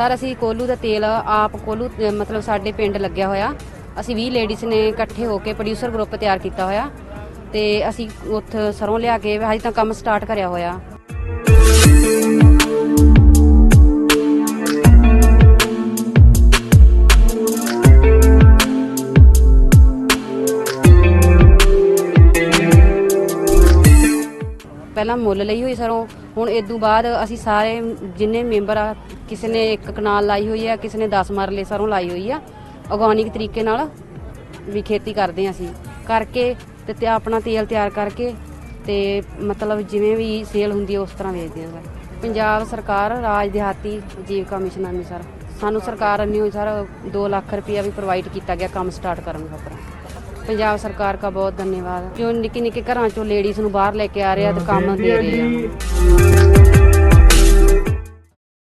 Sir ਅਸੀਂ ਕੋਲੂ ਦਾ ਤੇਲ ਆਪ ਕੋਲੂ ਅ, ਮਤਲਬ ਸਾਡੇ ਪਿੰਡ ਲੱਗਿਆ ਹੋਇਆ। ਅਸੀਂ 20 ਲੇਡੀਜ਼ ਨੇ ਇਕੱਠੇ ਹੋ ਕੇ ਪ੍ਰੋਡਿਊਸਰ ਗਰੁੱਪ ਤਿਆਰ ਕੀਤਾ ਹੋਇਆ। ਤੇ ਅਸੀਂ ਉੱਥੇ ਸਰੋਂ ਲਿਆ ਕੇ ਹਜੇ ਤਾਂ ਕੰਮ ਸਟਾਰਟ ਕਰਿਆ ਹੋਇਆ। ਪਹਿਲਾਂ ਮੁੱਲ ਲਈ ਹੋਈ ਸਰੋਂ ਹੁਣ ਇਦੋਂ ਬਾਅਦ ਅਸੀਂ ਸਾਰੇ ਜਿੰਨੇ ਮੈਂਬਰ ਆ, ਕਿਸੇ ਨੇ ਇੱਕ ਕਨਾਲ ਲਾਈ ਹੋਈ ਆ, ਕਿਸੇ ਨੇ 10 ਮਰਲੇ ਸਰੋਂ ਲਾਈ ਹੋਈ ਆ ਆਰਗੈਨਿਕ ਤਰੀਕੇ ਨਾਲ ਵੀ ਖੇਤੀ ਕਰਦੇ ਆ ਅਸੀਂ। ਕਰਕੇ ਤੇ ਤੇ ਆਪਣਾ ਤੇਲ ਤਿਆਰ ਕਰਕੇ ਤੇ ਮਤਲਬ ਜਿਵੇਂ ਵੀ ਸੇਲ ਹੁੰਦੀ ਹੈ ਉਸ ਤਰ੍ਹਾਂ ਵੇਚਦੇ ਆ ਸਰ। ਪੰਜਾਬ ਸਰਕਾਰ ਰਾਜ ਦਿਹਾਤੀ ਜੀਵਿਕਾ ਮਿਸ਼ਨ ਅਨੁਸਾਰ ਸਾਨੂੰ ਸਰਕਾਰ ਨੇ ਸਰ 2 ਲੱਖ ਰੁਪਇਆ ਵੀ ਪ੍ਰੋਵਾਈਡ ਕੀਤਾ ਗਿਆ, ਕੰਮ ਸਟਾਰਟ ਕਰਨ ਖਾਤਰ। ਪੰਜਾਬ ਸਰਕਾਰ ਦਾ ਬਹੁਤ ਧੰਨਵਾਦ। ਜੋ ਨਿੱਕੇ ਨਿੱਕੇ ਘਰਾਂ ਚੋਂ ਲੇਡੀਜ਼ ਨੂੰ ਬਾਹਰ ਲੈ ਕੇ ਆ ਰਹੇ ਆ ਤੇ ਕੰਮ ਦੇ ਰਹੇ ਆ।